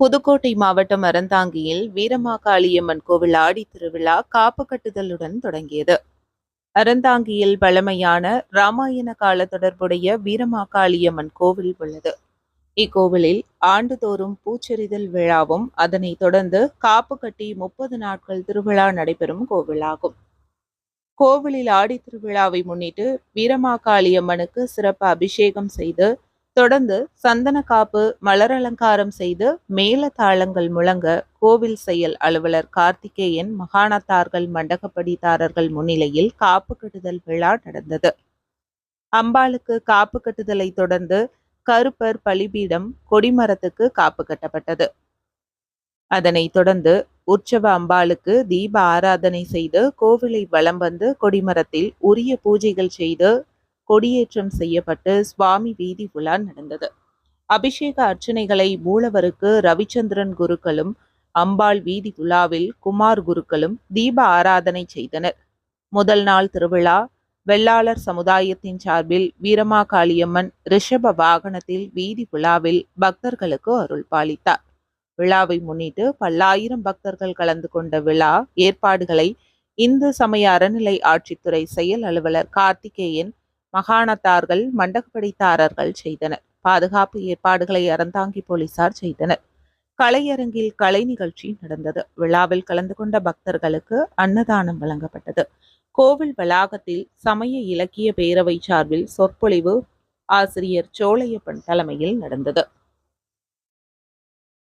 புதுக்கோட்டை மாவட்டம் அறந்தாங்கியில் வீரமாகாளியம்மன் கோவில் ஆடி திருவிழா காப்பு கட்டுதலுடன் தொடங்கியது. அறந்தாங்கியில் பழமையான ராமாயண கால தொடர்புடைய வீரமாகாளியம்மன் கோவில் உள்ளது. இக்கோவிலில் ஆண்டுதோறும் பூச்செறிதல் விழாவும் அதனைத் தொடர்ந்து காப்பு கட்டி முப்பது நாட்கள் திருவிழா நடைபெறும் கோவிலாகும். கோவிலில் ஆடி திருவிழாவை முன்னிட்டு வீரமாகாளியம்மனுக்கு சிறப்பு அபிஷேகம் செய்து தொடர்ந்து சந்தன காப்பு மலர் அலங்காரம் செய்து மேல தாளங்கள் முழங்க கோவில் செயல் அலுவலர் கார்த்திகேயன் மகாணத்தார்கள் மண்டகப்படிதாரர்கள் முன்னிலையில் காப்பு கட்டுதல் விழா நடந்தது. அம்பாளுக்கு காப்பு கட்டுதலை தொடர்ந்து கருப்பர் பலிபீடம் கொடிமரத்துக்கு காப்பு கட்டப்பட்டது. அதனைத் தொடர்ந்து உற்சவ அம்பாளுக்கு தீப ஆராதனை செய்து கோவிலை வலம் வந்து கொடிமரத்தில் உரிய பூஜைகள் செய்து கொடியேற்றம் செய்யப்பட்டு சுவாமி வீதி உலா நடந்தது. அபிஷேக அர்ச்சனைகளை மூலவருக்கு ரவிச்சந்திரன் குருக்களும் அம்பாள் வீதி உலாவில் குமார் குருக்களும் தீப ஆராதனை செய்தனர். முதல் நாள் திருவிழா வெள்ளாளர் சமுதாயத்தின் சார்பில் வீரமா காளியம்மன் ரிஷப வாகனத்தில் வீதி விழாவில் பக்தர்களுக்கு அருள் பாலித்தார். விழாவை முன்னிட்டு பல்லாயிரம் பக்தர்கள் கலந்து கொண்ட விழா ஏற்பாடுகளை இந்து சமய அறநிலை ஆட்சித்துறை செயல் அலுவலர் கார்த்திகேயன் மகாணத்தார்கள் மண்டகப்படித்தாரர்கள் செய்தனர். பாதுகாப்பு ஏற்பாடுகளை அறந்தாங்கி போலீசார் செய்தனர். கலையரங்கில் கலை நிகழ்ச்சி நடந்தது. விழாவில் கலந்து கொண்ட பக்தர்களுக்கு அன்னதானம் வழங்கப்பட்டது. கோவில் வளாகத்தில் சமய இலக்கிய பேரவை சார்பில் சொற்பொழிவு ஆசிரியர் சோழையப்பன் தலைமையில் நடந்தது.